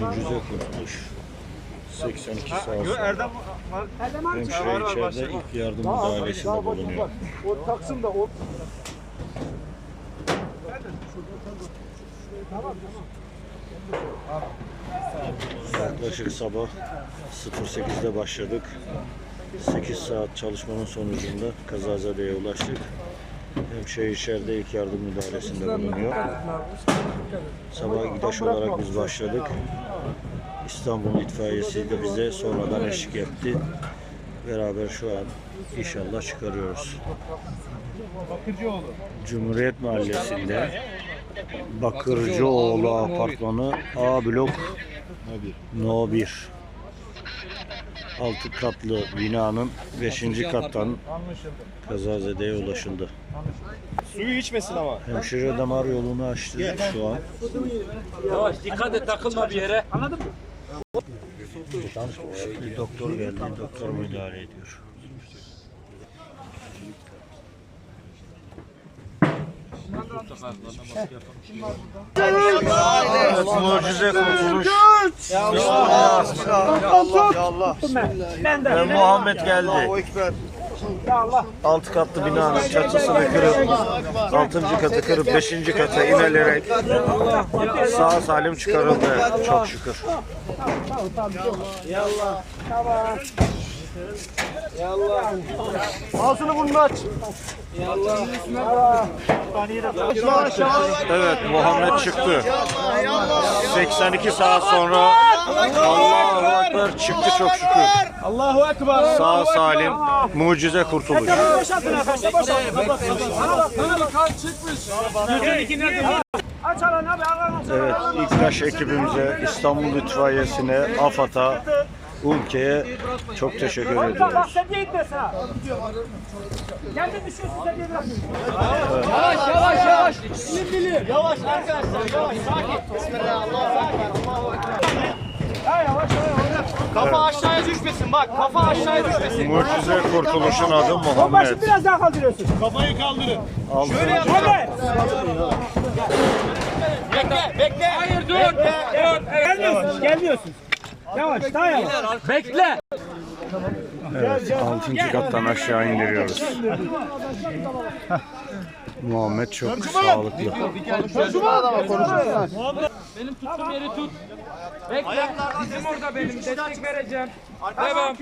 Mucize kurtuluş. 82 sağ olsun. Erdem var. Hemşire içeride ilk yardım müdahalesinde bulunuyor. O taksın da o Yaklaşık sabah 08'de başladık. 8 saat çalışmanın sonucunda kazazedeye ulaştık. Hemşire içeride ilk yardım müdahalesinde bulunuyor. Sabah gideş olarak biz başladık. İstanbul itfaiyesi de bize sonradan eşlik etti. Beraber şu an inşallah çıkarıyoruz. Cumhuriyet Mahallesi'nde Bakırcıoğlu Apartmanı A blok No 1 altı katlı binanın 5. kattan kazazedeye ulaşıldı. Suyu içmesin ama. Hemşire damar yolunu açtı şu an. Yavaş dikkat et takılma bir yere. Bir doktor geldi, doktor müdahale ediyor. Mucize kurtuluş. Allah, Allah, Muhammed geldi. Altı katlı binanın çatısını kırıp, altıncı katı kırıp beşinci kata inelerek sağ salim çıkarıldı. Çok şükür. Ağzını burnunu aç. Evet Muhammed çıktı. 82 saat sonra Allahu Ekber çıktı çok şükür. Allahu Ekber. Sağ salim mucize kurtuluş. Evet İKTAŞ ekibimize, İstanbul İtfaiyesi'ne, AFAD'a, ülkeye çok teşekkür ediyoruz. değil de sana. Kendi düşüyorsun sen değil bırak. Kafa aşağıya düşmesin bak. Kafa aşağıya düşmesin. Mucize kurtuluşun adı Muhammed. biraz daha kaldırıyorsun. Kafayı kaldırın. Altıncı Hadi. Bekle, bekle. Hayır dur. Dur. Gelmiyorsun. Gelmiyorsun. Yavaş daha yavaş. Bekle. Evet, altıncı kattan aşağı indiriyoruz. Muhammed çok sağlıklı. Benim tuttuğum yeri tut. Bekle. Dizim orada benim. Destek vereceğim. Devam.